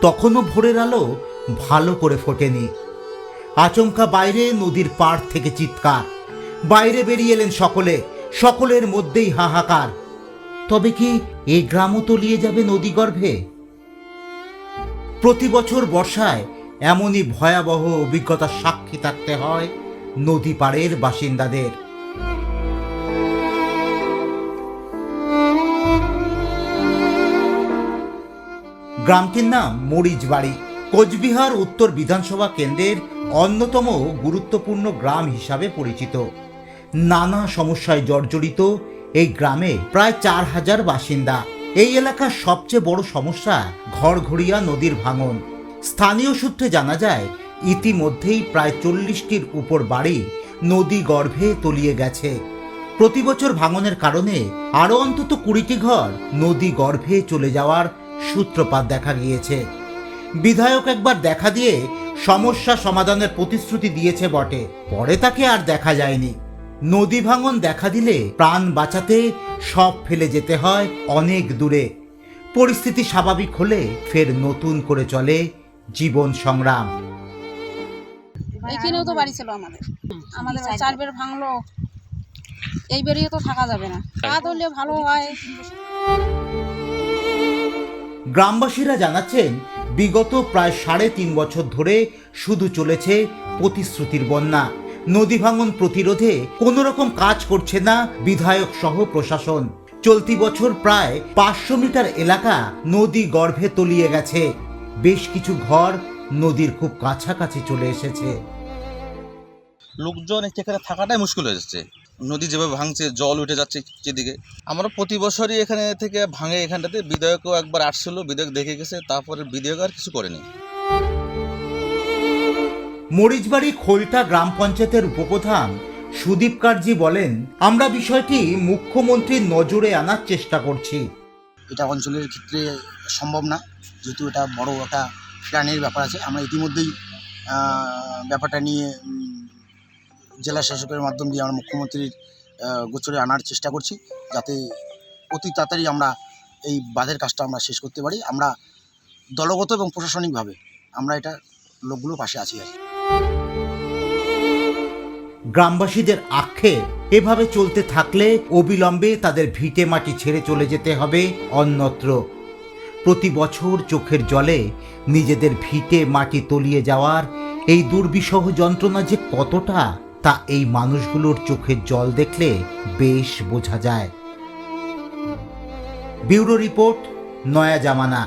তখনও ভোরের আলো ভালো করে ফোটেনি। আচমকা বাইরে নদীর পাড় থেকে চিৎকার। বাইরে বেরিয়ে এলেন সকলে, সকলের মধ্যেই হাহাকার। তবে কি এই গ্রামও তলিয়ে যাবে নদীগর্ভে? প্রতি বছর বর্ষায় এমনই ভয়াবহ অভিজ্ঞতার সাক্ষী থাকতে হয় নদী পাড়ের বাসিন্দাদের। গ্রামটির নাম মরিচবাড়ি। কোচবিহার উত্তর বিধানসভা কেন্দ্রের অন্যতম গুরুত্বপূর্ণ গ্রাম হিসাবে পরিচিত। নানা সমস্যায় জর্জরিত এই গ্রামে প্রায় চার হাজার বাসিন্দা। এই এলাকার সবচেয়ে বড় সমস্যা ঘরঘড়িয়া নদীর ভাঙন। স্থানীয় সূত্রে জানা যায়, ইতিমধ্যেই প্রায় চল্লিশটির উপর বাড়ি নদী গর্ভে তলিয়ে গেছে। প্রতি বছর ভাঙনের কারণে আরও অন্তত কুড়িটি ঘর নদী গর্ভে চলে যাওয়ার সূত্রপাত দেখা গিয়েছে। বিধায়ক একবার দেখা দিয়ে সমস্যা সমাধানের প্রতিশ্রুতি দিয়েছে বটে। পরে তাকে আর দেখা যায়নি। নদী ভাঙন দেখা দিলে প্রাণ বাঁচাতে সব ফেলে যেতে হয় অনেক দূরে। পরিস্থিতি স্বাভাবিক হলে ফের নতুন করে চলে জীবন সংগ্রাম। এইখানেও তো বাড়ি ছিল আমাদের। আমাদের চার বের ভাঙলো। এই বেরিয়ে তো থাকা যাবে না। কাজ হলে ভালো হয়। গ্রামবাসীরা জানাচ্ছেন, বিগত প্রায় সাড়ে তিন বছর ধরে শুধু চলেছে প্রতিশ্রুতির বন্যা। নদী ভাঙন প্রতিরোধে কোনো রকম কাজ করছে না বিধায়ক সহ প্রশাসন। চলতি বছর প্রায় পাঁচশো মিটার এলাকা নদী গর্ভে তলিয়ে গেছে। বেশ কিছু ঘর নদীর খুব কাছাকাছি চলে এসেছে। লোকজন এখানে থাকাটাই মুশকিল হয়ে যাচ্ছে। নদী যেভাবে ভাঙছে জল উঠে যাচ্ছে যেদিকে আমরা প্রতি বছরই এখানে থেকে ভাঙে এখানটাতে। বিধায়কও একবার আসছিল বিধায়ক দেখে গেছে তারপরে বিধায়ক আর কিছু করেনি। মরিচবাড়ি খোলটা গ্রাম পঞ্চায়েতের উপপ্রধান সুদীপ কার্জি বলেন আমরা বিষয়টি মুখ্যমন্ত্রীর নজরে আনার চেষ্টা করছি। এটা অঞ্চলের ক্ষেত্রে সম্ভব না যেহেতু এটা বড় একটা প্ল্যানের ব্যাপার আছে। আমরা ইতিমধ্যেই ব্যাপারটা নিয়ে জেলা শাসকের মাধ্যম দিয়ে আমরা মুখ্যমন্ত্রীর গোচরে আনার চেষ্টা করছি, যাতে অতি তাড়াতাড়ি আমরা এই বাঁধের কাজটা আমরা শেষ করতে পারি। আমরা দলগত এবং প্রশাসনিকভাবে আমরা এটা লোকগুলোর পাশে আছি আর গ্রামবাসীদের আক্ষেপ, এভাবে চলতে থাকলে অবিলম্বে তাদের ভিটে মাটি ছেড়ে চলে যেতে হবে অন্যত্র। প্রতি বছর চোখের জলে নিজেদের ভিটে মাটি তলিয়ে যাওয়ার এই দুর্বিষহ যন্ত্রণা যে কতটা তা এই মানুষগুলোর চোখে জল দেখলে বেশ বোঝা যায়। ব্যুরো রিপোর্ট নয়া জামানা।